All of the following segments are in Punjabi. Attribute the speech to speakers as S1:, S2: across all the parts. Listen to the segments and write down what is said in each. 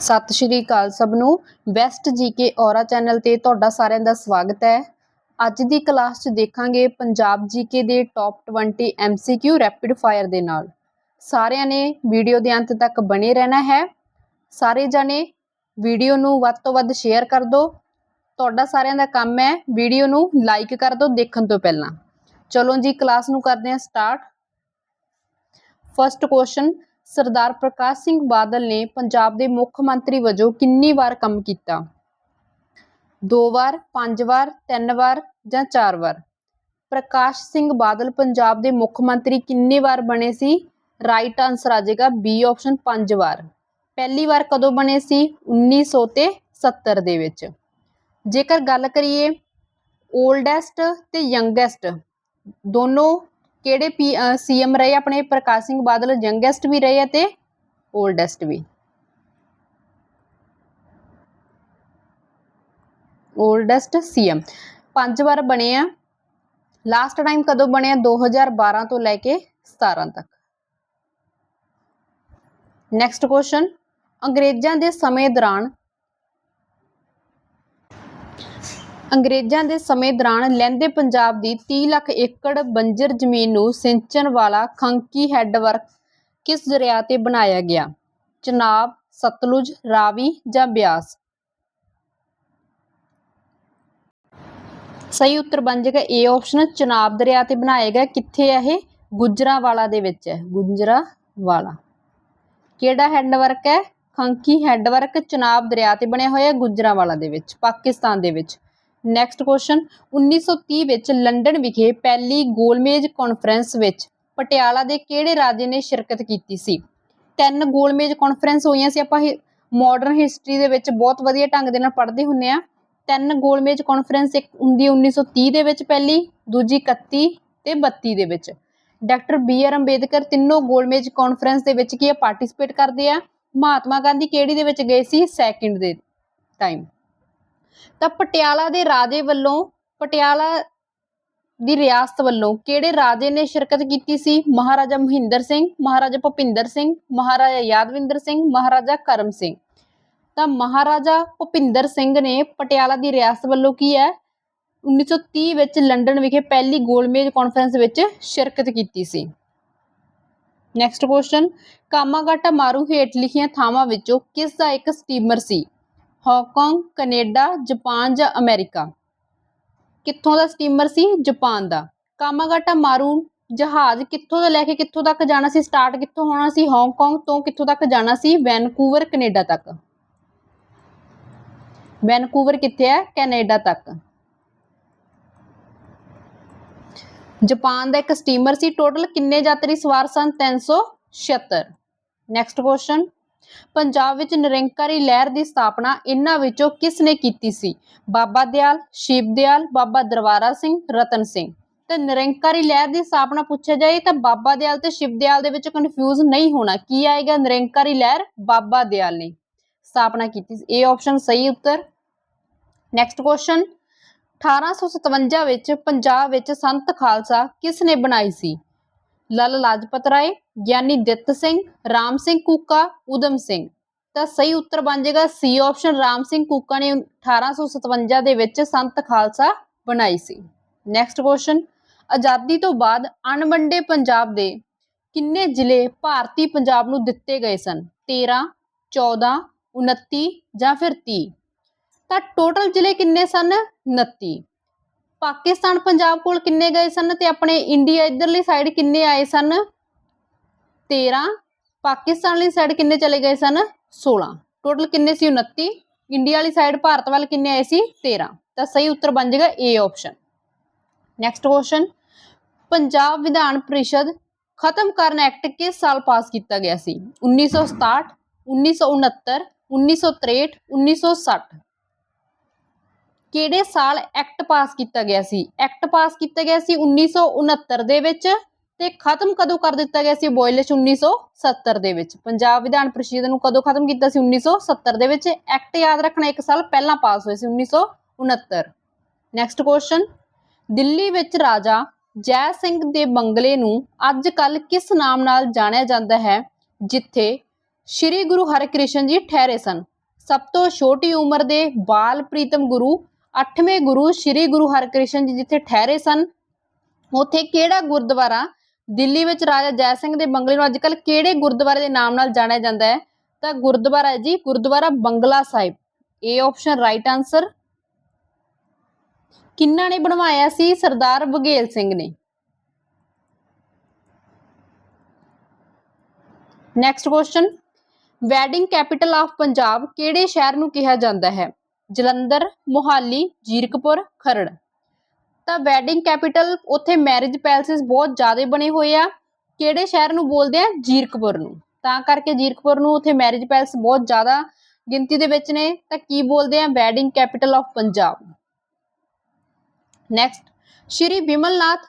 S1: ਸਤਿ ਸ਼੍ਰੀ ਅਕਾਲ ਸਭ ਨੂੰ। ਬੈਸਟ ਜੀਕੇ ਔਰਾ ਚੈਨਲ ਤੇ ਤੁਹਾਡਾ ਸਾਰਿਆਂ ਦਾ ਸਵਾਗਤ ਹੈ। ਅੱਜ ਦੀ ਕਲਾਸ 'ਚ ਦੇਖਾਂਗੇ ਪੰਜਾਬ ਜੀਕੇ ਦੇ ਟੌਪ 20 ਐਮਸੀਕਿਊ ਰੈਪਿਡ ਫਾਇਰ ਦੇ ਨਾਲ। ਸਾਰਿਆਂ ਨੇ ਵੀਡੀਓ ਦੇ ਅੰਤ ਤੱਕ ਬਣੇ ਰਹਿਣਾ ਹੈ। ਸਾਰੇ ਜਾਣੇ ਵੀਡੀਓ ਨੂੰ ਵੱਧ ਤੋਂ ਵੱਧ ਸ਼ੇਅਰ ਕਰ ਦਿਓ। ਤੁਹਾਡਾ ਸਾਰਿਆਂ ਦਾ ਕੰਮ ਹੈ ਵੀਡੀਓ ਨੂੰ ਲਾਈਕ ਕਰ ਦਿਓ ਦੇਖਣ ਤੋਂ ਪਹਿਲਾਂ। ਚਲੋ ਜੀ, ਕਲਾਸ ਨੂੰ ਕਰਦੇ ਹਾਂ start first question Sardar Prakash Singh Badal ਨੇ ਪੰਜਾਬ ਦੇ ਮੁੱਖ ਮੰਤਰੀ ਵਜੋਂ ਕਿੰਨੀ ਵਾਰ ਕੰਮ ਕੀਤਾ? ਦੋ ਵਾਰ, ਪੰਜ ਵਾਰ, ਤਿੰਨ ਵਾਰ ਜਾਂ ਚਾਰ ਵਾਰ? ਪ੍ਰਕਾਸ਼ ਸਿੰਘ ਬਾਦਲ ਪੰਜਾਬ ਦੇ ਮੁੱਖ ਮੰਤਰੀ ਕਿੰਨੀ ਵਾਰ ਬਣੇ ਸੀ? ਰਾਈਟ ਆਨਸਰ ਆ ਜਾਏਗਾ ਬੀ ਆਪਸ਼ਨ ਪੰਜ ਵਾਰ। ਪਹਿਲੀ ਵਾਰ ਕਦੋਂ ਬਣੇ ਸੀ? 1900 ਤੇ 70 ਦੇ ਵਿੱਚ। ਜੇਕਰ ਗੱਲ ਕਰੀਏ 올ਡੈਸਟ ਤੇ ਯੰਗੈਸਟ ਦੋਨੋਂ ਕਿਹੜੇ ਪੀ ਸੀਐਮ ਰਹੇ? ਆਪਣੇ ਪ੍ਰਕਾਸ਼ ਸਿੰਘ ਬਾਦਲ ਯੰਗੈਸਟ ਵੀ ਰਹੇ ਆ ਤੇ 올ਡੈਸਟ ਵੀ। 올ਡੈਸਟ ਸੀਐਮ ਪੰਜ ਵਾਰ ਬਣੇ ਆ। ਲਾਸਟ ਟਾਈਮ ਕਦੋਂ ਬਣੇ ਬਣਿਆ 2012 ਤੋਂ ਲੈ ਕੇ 17 ਤੱਕ। ਨੈਕਸਟ ਕੁਐਸਚਨ ਅੰਗਰੇਜ਼ਾਂ ਦੇ ਸਮੇਂ ਦੌਰਾਨ ਅੰਗਰੇਜ਼ਾਂ ਦੇ ਸਮੇਂ ਦੌਰਾਨ ਲਹਿੰਦੇ ਪੰਜਾਬ ਦੀ 30 ਲੱਖ ਏਕੜ ਬੰਜਰ ਜ਼ਮੀਨ ਨੂੰ ਸਿੰਚਣ ਵਾਲਾ ਖੰਕੀ ਹੈੱਡ ਵਰਕ ਕਿਸ ਦਰਿਆ ਤੇ ਬਣਾਇਆ ਗਿਆ? ਚਨਾਬ, ਸਤਲੁਜ, ਰਾਵੀ ਜਾਂ ਬਿਆਸ? ਸਹੀ ਉੱਤਰ ਬਣ ਜਾਏਗਾ ਏ ਆਪਸ਼ਨ ਚਨਾਬ ਦਰਿਆ ਤੇ ਬਣਾਇਆ ਗਿਆ। ਕਿੱਥੇ ਹੈ ਇਹ? ਗੁਜਰਾਵਾਲਾ ਦੇ ਵਿੱਚ ਹੈ। ਗੁਜਰਾਵਾਲਾ। ਕਿਹੜਾ ਹੈਂਡਵਰਕ ਹੈ? ਖੰਕੀ ਹੈਂਡਵਰਕ ਚਨਾਬ ਦਰਿਆ ਤੇ ਬਣਿਆ ਹੋਇਆ ਹੈ ਗੁਜਰਾਵਾਲਾ ਦੇ ਵਿੱਚ, ਪਾਕਿਸਤਾਨ ਦੇ ਵਿੱਚ। ਨੈਕਸਟ ਕੁਐਸਚਨ 1930 ਵਿੱਚ ਲੰਡਨ ਵਿਖੇ ਪਹਿਲੀ ਗੋਲਮੇਜ ਕਾਨਫਰੰਸ ਵਿੱਚ ਪਟਿਆਲਾ ਦੇ ਕਿਹੜੇ ਰਾਜੇ ਨੇ ਸ਼ਿਰਕਤ ਕੀਤੀ ਸੀ? ਤਿੰਨ ਗੋਲਮੇਜ ਕਾਨਫਰੰਸ ਹੋਈਆਂ ਸੀ, ਆਪਾਂ ਮਾਡਰਨ ਹਿਸਟਰੀ ਦੇ ਵਿੱਚ ਬਹੁਤ ਵਧੀਆ ਢੰਗ ਦੇ ਨਾਲ ਪੜ੍ਹਦੇ ਹੁੰਨੇ ਆ। ਤਿੰਨ ਗੋਲਮੇਜ ਕਾਨਫਰੰਸ ਇੱਕ ਹੁੰਦੀ 1930 ਦੇ ਵਿੱਚ ਪਹਿਲੀ, ਦੂਜੀ 31 ਤੇ 32 ਦੇ ਵਿੱਚ। ਡਾਕਟਰ ਬੀ ਆਰ ਅੰਬੇਦਕਰ ਤਿੰਨੋਂ ਗੋਲਮੇਜ ਕਾਨਫਰੰਸ ਦੇ ਵਿੱਚ ਕੀ ਪਾਰਟਿਸਿਪੇਟ ਕਰਦੇ ਆ? ਮਹਾਤਮਾ ਗਾਂਧੀ ਕਿਹੜੀ ਦੇ ਵਿੱਚ ਗਏ ਸੀ? ਸੈਕਿੰਡ ਦੇ ਟਾਈਮ ਤਾਂ ਪਟਿਆਲਾ ਦੇ ਰਾਜੇ ਵੱਲੋਂ, ਪਟਿਆਲਾ ਦੀ ਰਿਆਸਤ ਵੱਲੋਂ ਕਿਹੜੇ ਰਾਜੇ ਨੇ ਸ਼ਿਰਕਤ ਕੀਤੀ ਸੀ? ਮਹਾਰਾਜਾ ਮਹਿੰਦਰ ਸਿੰਘ, ਮਹਾਰਾਜਾ ਭੁਪਿੰਦਰ ਸਿੰਘ, ਮਹਾਰਾਜਾ ਯਾਦਵਿੰਦਰ ਸਿੰਘ, ਮਹਾਰਾਜਾ ਕਰਮ ਸਿੰਘ। ਤਾਂ ਮਹਾਰਾਜਾ ਭੁਪਿੰਦਰ ਸਿੰਘ ਨੇ ਪਟਿਆਲਾ ਦੀ ਰਿਆਸਤ ਵੱਲੋਂ ਕੀ ਹੈ? 1930 ਵਿੱਚ ਲੰਡਨ ਵਿਖੇ ਪਹਿਲੀ ਗੋਲਮੇਜ ਕਾਨਫਰੰਸ ਵਿੱਚ ਸ਼ਿਰਕਤ ਕੀਤੀ ਸੀ। ਨੈਕਸਟ ਕੁਐਸਚਨ ਕਾਮਾਗਾਟਾ ਮਾਰੂ ਹੇਠ ਲਿਖੀਆਂ ਥਾਵਾਂ ਵਿੱਚੋਂ ਕਿਸ ਦਾ ਇੱਕ ਸਟੀਮਰ ਸੀ? ਹਾਂਗਕਾਂਗ, ਕੈਨੇਡਾ, ਜਾਪਾਨ ਜਾਂ ਅਮਰੀਕਾ? ਕਿੱਥੋਂ ਦਾ ਸਟੀਮਰ ਸੀ? ਜਾਪਾਨ ਦਾ। ਕਾਮਾਗਾਟਾ ਮਾਰੂ ਜਹਾਜ਼ ਕਿੱਥੋਂ ਦਾ ਲੈ ਕੇ ਕਿੱਥੋਂ ਤੱਕ ਜਾਣਾ ਸੀ? ਸਟਾਰਟ ਕਿੱਥੋਂ ਹੋਣਾ ਸੀ? ਹਾਂਗਕਾਂਗ ਤੋਂ ਕਿੱਥੋਂ ਤੱਕ ਜਾਣਾ ਸੀ? ਵੈਨਕੂਵਰ, ਕੈਨੇਡਾ ਤੱਕ। ਵੈਨਕੂਵਰ ਕਿੱਥੇ ਹੈ? ਕੈਨੇਡਾ ਤੱਕ। ਜਾਪਾਨ ਦਾ ਇੱਕ ਸਟੀਮਰ ਸੀ। ਟੋਟਲ ਕਿੰਨੇ ਯਾਤਰੀ ਸਵਾਰ ਸਨ? 376 ਨੈਕਸਟ ਕੁਐਸਚਨ ਪੰਜਾਬ ਵਿੱਚ ਨਿਰੰਕਾਰੀ ਲਹਿਰ ਦੀ ਸਥਾਪਨਾ ਇਹਨਾਂ ਵਿੱਚੋਂ ਕਿਸ ਨੇ ਕੀਤੀ ਸੀ? ਬਾਬਾ ਦਿਆਲ, ਸ਼ਿਵ ਦਿਆਲ, ਬਾਬਾ ਦਰਬਾਰਾ ਸਿੰਘ, ਰਤਨ ਸਿੰਘ। ਤੇ ਨਿਰੰਕਾਰੀ ਲਹਿਰ ਦੀ ਸਥਾਪਨਾ ਪੁੱਛਿਆ ਜਾਏ ਤਾਂ ਬਾਬਾ ਦਿਆਲ ਤੇ ਸ਼ਿਵ ਦਿਆਲ ਦੇ ਵਿੱਚ ਕਨਫਿਊਜ਼ ਨਹੀਂ ਹੋਣਾ। ਕੀ ਆਏਗਾ ਨਿਰੰਕਾਰੀ ਲਹਿਰ ਬਾਬਾ ਦਿਆਲ ਨੇ? ਸਥਾਪਨਾ ਕੀਤੀ ਸੀ। ਇਹ ਆਪਸ਼ਨ ਸਹੀ ਉੱਤਰ। ਨੈਕਸਟ ਕੁਐਸਚਨ 1857 ਵਿੱਚ ਪੰਜਾਬ ਵਿੱਚ ਸੰਤ ਖਾਲਸਾ ਕਿਸ ਨੇ ਬਣਾਈ ਸੀ? ਲਾਲਾ ਲਾਜਪਤ ਰਾਏ, ਗਿਆਨੀ ਦਿੱਤ ਸਿੰਘ, ਰਾਮ ਸਿੰਘ ਕੂਕਾ ਉਦਮ ਸਿੰਘ। ਤਾਂ ਸਹੀ ਉੱਤਰ ਬਣ ਜਾਏਗਾ ਸੀ ਆਪਸ਼ਨ ਰਾਮ ਸਿੰਘ ਕੂਕਾ ਨੇ 1857 ਦੇ ਵਿੱਚ ਸੰਤ ਖਾਲਸਾ ਬਣਾਈ ਸੀ। ਨੈਕਸਟ ਕੁਐਸਚਨ ਆਜ਼ਾਦੀ ਤੋਂ ਬਾਅਦ ਅਣਵੰਡੇ ਪੰਜਾਬ ਦੇ ਕਿੰਨੇ ਜ਼ਿਲ੍ਹੇ ਭਾਰਤੀ ਪੰਜਾਬ ਨੂੰ ਦਿੱਤੇ ਗਏ ਸਨ? 13 14 29 ਜਾਂ ਫਿਰ 30 ਤਾਂ ਟੋਟਲ ਜ਼ਿਲ੍ਹੇ ਕਿੰਨੇ ਸਨ? 29 ਪਾਕਿਸਤਾਨ, ਪੰਜਾਬ ਕੋਲ ਕਿੰਨੇ ਗਏ ਸਨ ਤੇ ਆਪਣੇ ਇੰਡੀਆ ਇਧਰਲੀ ਸਾਈਡ ਕਿੰਨੇ ਆਏ ਸਨ? 13 ਪਾਕਿਸਤਾਨ ਵਾਲੀ ਸਾਈਡ ਕਿੰਨੇ ਚਲੇ ਗਏ ਸਨ? 16 ਟੋਟਲ ਕਿੰਨੇ ਸੀ? 29 ਇੰਡੀਆ ਵਾਲੀ ਸਾਈਡ ਭਾਰਤ ਵੱਲ ਕਿੰਨੇ ਆਏ ਸੀ? 13 ਤਾਂ ਸਹੀ ਉੱਤਰ ਬਣ ਜਾਏਗਾ A option next question Punjab Vidhan Parishad ਖਤਮ ਕਰਨ ਐਕਟ ਕਿਸ ਸਾਲ ਪਾਸ ਕੀਤਾ ਗਿਆ ਸੀ? 1967 1969 1963 1960 ਕਿਹੜੇ ਸਾਲ ਐਕਟ ਪਾਸ ਕੀਤਾ ਗਿਆ ਸੀ? ਐਕਟ ਪਾਸ ਕੀਤਾ ਗਿਆ ਸੀ 1969 ਦੇ ਵਿੱਚ ਤੇ ਖਤਮ ਕਦੋਂ ਕਰ ਦਿੱਤਾ ਗਿਆ ਸੀ? ਬੋਇਲਿਸ਼ 1970 ਦੇ ਵਿੱਚ। ਪੰਜਾਬ ਵਿਧਾਨ ਪ੍ਰੀਸ਼ਦ ਨੂੰ ਕਦੋਂ ਖਤਮ ਕੀਤਾ ਸੀ? 1970 ਦੇ ਵਿੱਚ। ਐਕਟ ਯਾਦ ਰੱਖਣਾ ਇੱਕ ਸਾਲ ਪਹਿਲਾਂ ਪਾਸ ਹੋਇਆ ਸੀ 1969 ਨੈਕਸਟ ਕੁਐਸਚਨ ਦਿੱਲੀ ਵਿੱਚ ਰਾਜਾ ਜੈ ਸਿੰਘ ਦੇ ਬੰਗਲੇ ਨੂੰ ਅੱਜ ਕੱਲ ਕਿਸ ਨਾਮ ਨਾਲ ਜਾਣਿਆ ਜਾਂਦਾ ਹੈ? ਜਿੱਥੇ ਸ਼੍ਰੀ ਗੁਰੂ ਹਰਿਕ੍ਰਿਸ਼ਨ ਜੀ ਠਹਿਰੇ ਸਨ। ਸਭ ਤੋਂ ਛੋਟੀ ਉਮਰ ਦੇ ਬਾਲ ਪ੍ਰੀਤਮ ਗੁਰੂ 8ਵੇਂ ਗੁਰੂ ਸ਼੍ਰੀ ਗੁਰੂ ਹਰਿਕ੍ਰਿਸ਼ਨ ਜੀ ਜਿੱਥੇ ਠਹਿਰੇ ਸਨ, ਉੱਥੇ ਕਿਹੜਾ ਗੁਰਦੁਆਰਾ ਦਿੱਲੀ ਵਿੱਚ ਰਾਜਾ ਜੈ ਸਿੰਘ ਦੇ ਬੰਗਲੇ ਨੂੰ ਅੱਜਕੱਲ ਕਿਹੜੇ ਗੁਰਦੁਆਰੇ ਦੇ ਨਾਮ ਨਾਲ ਜਾਣਿਆ ਜਾਂਦਾ ਹੈ? ਤਾਂ ਗੁਰਦੁਆਰਾ ਹੈ ਜੀ ਗੁਰਦੁਆਰਾ ਬੰਗਲਾ ਸਾਹਿਬ। ਇਹ ਆਪਸ਼ਨ ਰਾਈਟ ਆਨਸਰ ਕਿੰਨਾ ਨੇ ਬਣਵਾਇਆ ਸੀ? ਸਰਦਾਰ ਬਘੇਲ ਸਿੰਘ ਨੇ। Next question wedding capital of Punjab ਕਿਹੜੇ ਸ਼ਹਿਰ ਨੂੰ ਕਿਹਾ ਜਾਂਦਾ ਹੈ? ਜਲੰਧਰ, ਮੋਹਾਲੀ, ਜੀਰਕਪੁਰ, ਖਰੜ। ਤਾਂ ਵੈਡਿੰਗ ਕੈਪੀਟਲ ਉੱਥੇ ਮੈਰਿਜ ਪੈਲਸਿਸ ਬਹੁਤ ਜ਼ਿਆਦਾ ਬਣੇ ਹੋਏ ਆ। ਕਿਹੜੇ ਸ਼ਹਿਰ ਨੂੰ ਬੋਲਦੇ ਆ? ਜੀਰਕਪੁਰ ਨੂੰ। ਤਾਂ ਕਰਕੇ ਜੀਰਕਪੁਰ ਨੂੰ ਉੱਥੇ ਮੈਰਿਜ ਪੈਲਸ ਬਹੁਤ ਜ਼ਿਆਦਾ ਗਿਣਤੀ ਦੇ ਵਿੱਚ ਨੇ। ਤਾਂ ਕੀ ਬੋਲਦੇ ਆ? Wedding capital of Punjab. Next Shri Vimalnath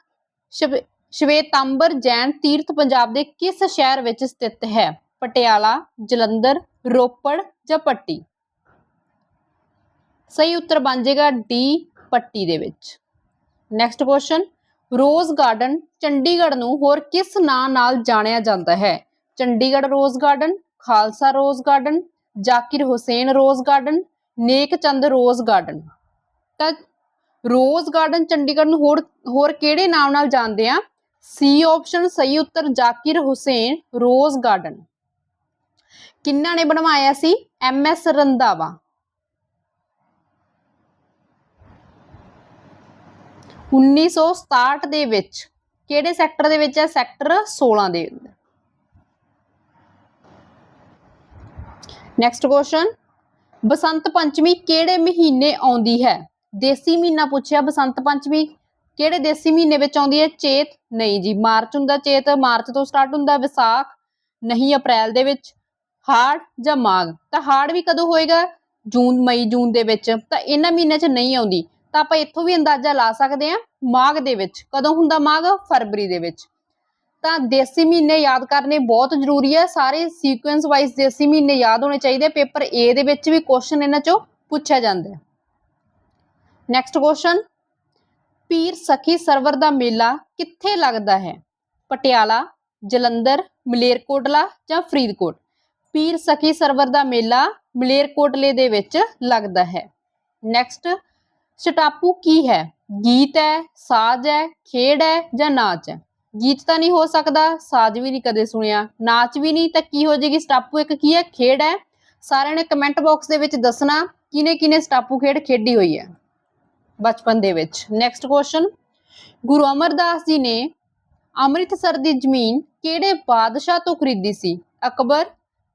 S1: Shwetambar Jain Tirth Punjab ਦੇ ਕਿਸ ਸ਼ਹਿਰ ਵਿੱਚ ਸਥਿਤ ਹੈ? ਪਟਿਆਲਾ, ਜਲੰਧਰ, ਰੋਪੜ ਜਾਂ ਪੱਟੀ? ਸਹੀ ਉੱਤਰ ਬਣ ਜਾਏਗਾ ਡੀ ਪੱਟੀ ਦੇ ਵਿੱਚ। Next question rose garden Chandigarh ਨੂੰ ਹੋਰ ਕਿਸ ਨਾਂ ਨਾਲ ਜਾਣਿਆ ਜਾਂਦਾ ਹੈ? Chandigarh rose garden Khalsa rose garden Zakir Hussain rose garden Nek Chand rose garden ਤਾਂ ਰੋਜ਼ ਗਾਰਡਨ ਚੰਡੀਗੜ੍ਹ ਨੂੰ ਹੋਰ ਹੋਰ ਕਿਹੜੇ ਨਾਮ ਨਾਲ ਜਾਣਦੇ ਆ? ਸੀ ਆਪਸ਼ਨ ਸਹੀ ਉੱਤਰ ਜ਼ਾਕਿਰ ਹੁਸੈਨ ਰੋਜ਼ ਗਾਰਡਨ ਕਿੰਨਾ ਨੇ ਬਣਵਾਇਆ ਸੀ? M S Randhawa. 1967 ਦੇ ਵਿੱਚ ਕਿਹੜੇ ਸੈਕਟਰ ਦੇ ਵਿੱਚ ਹੈ? ਸੈਕਟਰ 16 ਦੇ ਨੈਕਸਟ ਕੁਐਸਚਨ ਬਸੰਤ ਪੰਚਮੀ ਕਿਹੜੇ ਮਹੀਨੇ ਆਉਂਦੀ ਹੈ? ਦੇਸੀ ਮਹੀਨਾ ਪੁੱਛਿਆ, ਬਸੰਤ ਪੰਚਮੀ ਕਿਹੜੇ ਦੇਸੀ ਮਹੀਨੇ ਵਿੱਚ ਆਉਂਦੀ ਹੈ? ਚੇਤ? ਨਹੀਂ ਜੀ, ਮਾਰਚ ਹੁੰਦਾ ਚੇਤ, ਮਾਰਚ ਤੋਂ ਸਟਾਰਟ ਹੁੰਦਾ ਵਿਸਾਖ, ਨਹੀਂ ਅਪ੍ਰੈਲ ਦੇ ਵਿੱਚ, ਹਾੜ ਜਾਂ ਮਾਘ। ਤਾਂ ਹਾੜ ਵੀ ਕਦੋਂ ਹੋਏਗਾ? ਜੂਨ, ਮਈ, ਜੂਨ ਦੇ ਵਿੱਚ। ਤਾਂ ਇਹਨਾਂ ਮਹੀਨਿਆਂ 'ਚ ਨਹੀਂ ਆਉਂਦੀ। ਤਾਂ ਆਪਾਂ ਇੱਥੋਂ ਵੀ ਅੰਦਾਜ਼ਾ ਲਾ ਸਕਦੇ ਹਾਂ ਮਾਘ ਦੇ ਵਿੱਚ। ਕਦੋਂ ਹੁੰਦਾ ਮਾਘ? ਫਰਵਰੀ ਦੇ ਵਿੱਚ। ਤਾਂ ਦੇਸੀ ਮਹੀਨੇ ਯਾਦ ਕਰਨੇ ਬਹੁਤ ਜ਼ਰੂਰੀ ਹੈ। ਸਾਰੇ ਸੀਕੁਐਂਸ ਵਾਈਜ਼ ਦੇਸੀ ਮਹੀਨੇ ਯਾਦ ਹੋਣੇ ਚਾਹੀਦੇ। ਪੇਪਰ A ਦੇ ਵਿੱਚ ਵੀ ਕੁਐਸਚਨ ਇਹਨਾਂ ਚੋਂ ਪੁੱਛਿਆ ਜਾਂਦਾ ਹੈ। ਨੈਕਸਟ ਕੁਐਸਚਨ ਪੀਰ ਸਖੀ ਸਰਵਰ ਦਾ ਮੇਲਾ ਕਿੱਥੇ ਲੱਗਦਾ ਹੈ? ਪਟਿਆਲਾ, ਜਲੰਧਰ, ਮਲੇਰਕੋਟਲਾ ਜਾਂ ਫਰੀਦਕੋਟ? ਪੀਰ ਸਖੀ ਸਰਵਰ ਦਾ ਮੇਲਾ ਮਲੇਰਕੋਟਲੇ ਦੇ ਵਿੱਚ ਲੱਗਦਾ ਹੈ। ਨੈਕਸਟ ਸਟਾਪੂ ਕੀ ਹੈ? ਗੀਤ ਹੈ, ਸਾਜ਼ ਹੈ, ਖੇਡ ਹੈ ਜਾਂ ਨਾਚ ਹੈ? ਗੀਤ ਤਾਂ ਨਹੀਂ ਹੋ ਸਕਦਾ, ਸਾਜ਼ ਵੀ ਨਹੀਂ ਕਦੇ ਸੁਣਿਆ। ਨਾਚ ਵੀ ਨਹੀਂ, ਤਾਂ ਕੀ ਹੋ ਜਾਏਗੀ ਸਟਾਪੂ ਇੱਕ ਕੀ ਹੈ? ਖੇਡ ਹੈ। ਸਾਰਿਆਂ ਨੇ ਕਮੈਂਟ ਬਾਕਸ ਦੇ ਵਿੱਚ ਦੱਸਣਾ ਕਿਨੇ ਕਿਨੇ ਸਟਾਪੂ ਖੇਡ ਖੇਡੀ ਹੋਈ ਹੈ। ਬਚਪਨ ਦੇ ਵਿੱਚ। ਨੈਕਸਟ ਕੁਐਸਚਨ ਗੁਰੂ ਅਮਰਦਾਸ ਜੀ ਨੇ ਅੰਮ੍ਰਿਤਸਰ ਦੀ ਜ਼ਮੀਨ ਕਿਹੜੇ ਬਾਦਸ਼ਾਹ ਤੋਂ ਖਰੀਦੀ ਸੀ? ਅਕਬਰ,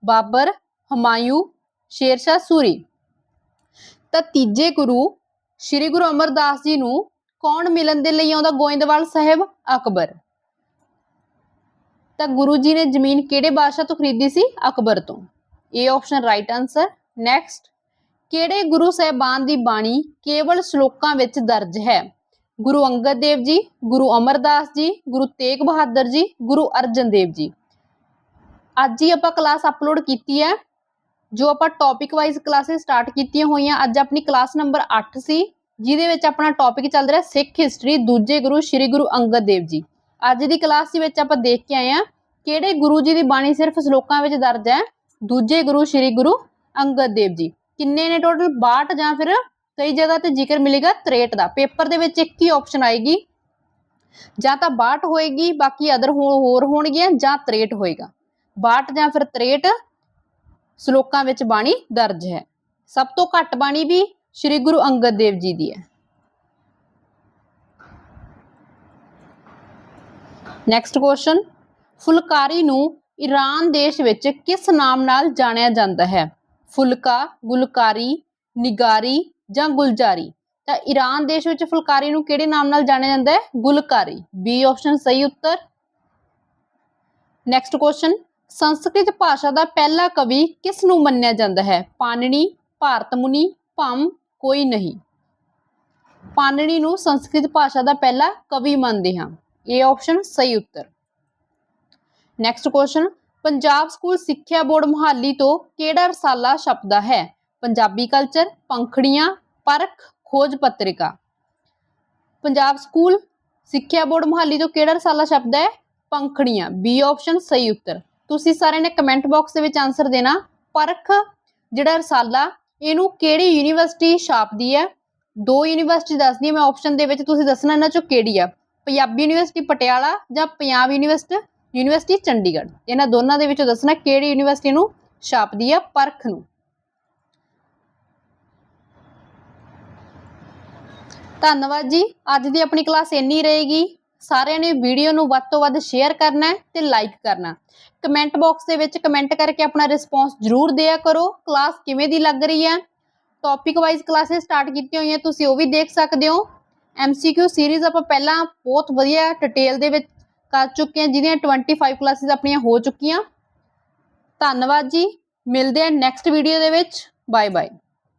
S1: ਬਾਬਰ, ਹਮਾਯੂ, ਸ਼ੇਰਸ਼ਾਹ, ਸੂਰੀ। ਤਾਂ ਤੀਜੇ ਗੁਰੂ ਸ੍ਰੀ ਗੁਰੂ ਅਮਰਦਾਸ ਜੀ ਨੂੰ ਕੌਣ ਮਿਲਣ ਦੇ ਲਈ ਆਉਂਦਾ? ਗੋਇੰਦਵਾਲ ਸਾਹਿਬ ਅਕਬਰ। ਤਾਂ ਗੁਰੂ ਜੀ ਨੇ ਜ਼ਮੀਨ ਕਿਹੜੇ ਬਾਦਸ਼ਾਹ ਤੋਂ ਖਰੀਦੀ ਸੀ? ਅਕਬਰ ਤੋਂ। ਇਹ ਆਪਸ਼ਨ ਰਾਈਟ ਆਨਸਰ ਨੈਕਸਟ ਕਿਹੜੇ ਗੁਰੂ ਸਾਹਿਬਾਨ ਦੀ ਬਾਣੀ ਕੇਵਲ ਸ਼ਲੋਕਾਂ ਵਿੱਚ ਦਰਜ ਹੈ? ਗੁਰੂ ਅੰਗਦ ਦੇਵ ਜੀ, ਗੁਰੂ ਅਮਰਦਾਸ ਜੀ, ਗੁਰੂ ਤੇਗ ਬਹਾਦਰ ਜੀ, ਗੁਰੂ ਅਰਜਨ ਦੇਵ ਜੀ। ਅੱਜ ਹੀ ਆਪਾਂ ਕਲਾਸ ਅਪਲੋਡ ਕੀਤੀ ਹੈ। ਜੋ ਆਪਾਂ ਟੌਪਿਕ ਵਾਈਜ਼ ਕਲਾਸਿਸ ਸਟਾਰਟ ਕੀਤੀਆਂ ਹੋਈਆਂ, ਅੱਜ ਆਪਣੀ ਕਲਾਸ ਨੰਬਰ 8 ਸੀ। ਜਿਹਦੇ ਵਿੱਚ ਆਪਣਾ ਟੌਪਿਕ ਚੱਲ ਰਿਹਾ ਸਿੱਖ ਹਿਸਟਰੀ ਦੂਜੇ ਗੁਰੂ ਸ੍ਰੀ ਗੁਰੂ ਅੰਗਦ ਦੇਵ ਜੀ। ਅੱਜ ਦੀ ਕਲਾਸ ਦੇ ਵਿੱਚ ਆਪਾਂ ਦੇਖ ਕੇ ਆਏ ਆ ਕਿਹੜੇ ਗੁਰੂ ਜੀ ਦੀ ਬਾਣੀ ਸਿਰਫ ਸ਼ਲੋਕਾਂ ਵਿੱਚ ਦਰਜ ਹੈ? ਦੂਜੇ ਗੁਰੂ ਸ੍ਰੀ ਗੁਰੂ ਅੰਗਦ ਦੇਵ ਜੀ। ਕਿੰਨੇ ਨੇ ਟੋਟਲ 62 ਜਾਂ ਫਿਰ ਕਈ ਜਗ੍ਹਾ ਤੇ ਜ਼ਿਕਰ ਮਿਲੇਗਾ 63 ਦਾ। ਪੇਪਰ ਦੇ ਵਿੱਚ ਇੱਕ ਹੀ ਆਪਸ਼ਨ ਆਏਗੀ। ਜਾਂ ਤਾਂ 62 ਹੋਏਗੀ, ਬਾਕੀ ਅਦਰ ਹੋਰ ਹੋਣਗੀਆਂ ਜਾਂ 63 ਹੋਏਗਾ। 62 ਜਾਂ ਫਿਰ 63 ਸ਼ਲੋਕਾਂ ਵਿੱਚ ਬਾਣੀ ਦਰਜ ਹੈ। ਸਭ ਤੋਂ ਘੱਟ ਬਾਣੀ ਵੀ ਸ੍ਰੀ ਗੁਰੂ ਅੰਗਦ ਦੇਵ ਜੀ ਦੀ ਹੈ। ਨੈਕਸਟ ਕੁਐਸਚਨ ਫੁਲਕਾਰੀ ਨੂੰ ਈਰਾਨ ਦੇਸ਼ ਵਿੱਚ ਕਿਸ ਨਾਮ ਨਾਲ ਜਾਣਿਆ ਜਾਂਦਾ ਹੈ? ਫੁਲਕਾ, ਗੁਲਕਾਰੀ, ਨਿਗਾਰੀ ਜਾਂ ਗੁਲਜਾਰੀ? ਤਾਂ ਈਰਾਨ ਦੇਸ਼ ਵਿੱਚ ਫੁਲਕਾਰੀ ਨੂੰ ਕਿਹੜੇ ਨਾਮ ਨਾਲ ਜਾਣਿਆ ਜਾਂਦਾ ਹੈ? ਗੁਲਕਾਰੀ। ਬੀ ਆਪਸ਼ਨ ਸਹੀ ਉੱਤਰ। ਨੈਕਸਟ ਕੁਐਸਚਨ ਸੰਸਕ੍ਰਿਤ ਭਾਸ਼ਾ ਦਾ ਪਹਿਲਾ ਕਵੀ ਕਿਸ ਨੂੰ ਮੰਨਿਆ ਜਾਂਦਾ ਹੈ? ਪਾਨਣੀ ਭਾਰਤ ਮੁਨੀ ਭੰਮ ਕੋਈ ਨਹੀਂ। ਪਾਣਿਨੀ ਨੂੰ ਸੰਸਕ੍ਰਿਤ ਭਾਸ਼ਾ ਦਾ ਪਹਿਲਾ ਕਵੀ ਮੰਨਦੇ ਹਾਂ। ਇਹ ਆਪਸ਼ਨ ਸਹੀ ਉੱਤਰ। Next question Punjab school Sikhiya board Mohali ਤੋਂ ਕਿਹੜਾ ਰਸਾਲਾ ਛਪਦਾ ਹੈ? Punjabi culture Pankhrian, Parakh, Khoj Patrika. Punjab school Sikhiya board Mohali ਤੋਂ ਕਿਹੜਾ ਰਸਾਲਾ ਛਪਦਾ ਹੈ? ਪੰਖੜੀਆਂ। ਬੀ ਆਪਸ਼ਨ ਸਹੀ ਉੱਤਰ। ਤੁਸੀਂ ਸਾਰਿਆਂ ਨੇ ਕਮੈਂਟ ਬਾਕਸ ਦੇ ਵਿੱਚ ਆਨਸਰ ਦੇਣਾ। ਪਰਖ, ਜਿਹੜਾ ਰਸਾਲਾ ਇਹਨੂੰ ਕਿਹੜੀ ਯੂਨੀਵਰਸਿਟੀ ਛਾਪਦੀ ਹੈ? ਦੋ ਯੂਨੀਵਰਸਿਟੀ ਦੱਸਦੀ ਹੈ, ਮੈਂ ਆਪਸ਼ਨ ਦੇ ਵਿੱਚ ਤੁਸੀਂ ਦੱਸਣਾ ਇਹਨਾਂ ਚੋਂ ਕਿਹੜੀ ਆ ਪੰਜਾਬੀ ਯੂਨੀਵਰਸਿਟੀ ਪਟਿਆਲਾ ਜਾਂ ਪੰਜਾਬ ਯੂਨੀਵਰਸਿਟੀ ਯੂਨੀਵਰਸਿਟੀ ਚੰਡੀਗੜ੍ਹ? ਇਹਨਾਂ ਦੋਨਾਂ ਦੇ ਵਿੱਚੋਂ ਦੱਸਣਾ ਕਿਹੜੀ ਯੂਨੀਵਰਸਿਟੀ ਨੂੰ ਛਾਪਦੀ ਹੈ ਪਰਖ ਨੂੰ। ਧੰਨਵਾਦ ਜੀ, ਅੱਜ ਦੀ ਆਪਣੀ ਕਲਾਸ ਇੰਨੀ ਰਹੇਗੀ। ਸਾਰਿਆਂ ਨੇ ਵੀਡੀਓ ਨੂੰ ਵੱਧ ਤੋਂ ਵੱਧ ਸ਼ੇਅਰ ਕਰਨਾ ਹੈ ਤੇ ਲਾਈਕ ਕਰਨਾ ਕਮੈਂਟ ਬਾਕਸ ਦੇ ਵਿੱਚ ਕਮੈਂਟ ਕਰਕੇ ਆਪਣਾ ਰਿਸਪੌਂਸ ਜ਼ਰੂਰ ਦਿਆ ਕਰੋ। ਕਲਾਸ ਕਿਵੇਂ ਦੀ ਲੱਗ ਰਹੀ ਹੈ? ਟੌਪਿਕ ਵਾਈਜ਼ ਕਲਾਸਿਸ ਸਟਾਰਟ ਕੀਤੀਆਂ ਹੋਈਆਂ, ਤੁਸੀਂ ਉਹ ਵੀ ਦੇਖ ਸਕਦੇ ਹੋ। MCQ ਸੀਰੀਜ਼ ਆਪਾਂ ਪਹਿਲਾਂ ਬਹੁਤ ਵਧੀਆ ਡਿਟੇਲ ਦੇ ਵਿੱਚ ਕਰ ਚੁੱਕੇ ਹਾਂ, ਜਿਹਦੀਆਂ 25 ਕਲਾਸਿਸ ਆਪਣੀਆਂ ਹੋ ਚੁੱਕੀਆਂ। ਧੰਨਵਾਦ ਜੀ। ਮਿਲਦੇ ਹਾਂ ਨੈਕਸਟ ਵੀਡੀਓ ਦੇ ਵਿੱਚ। Bye bye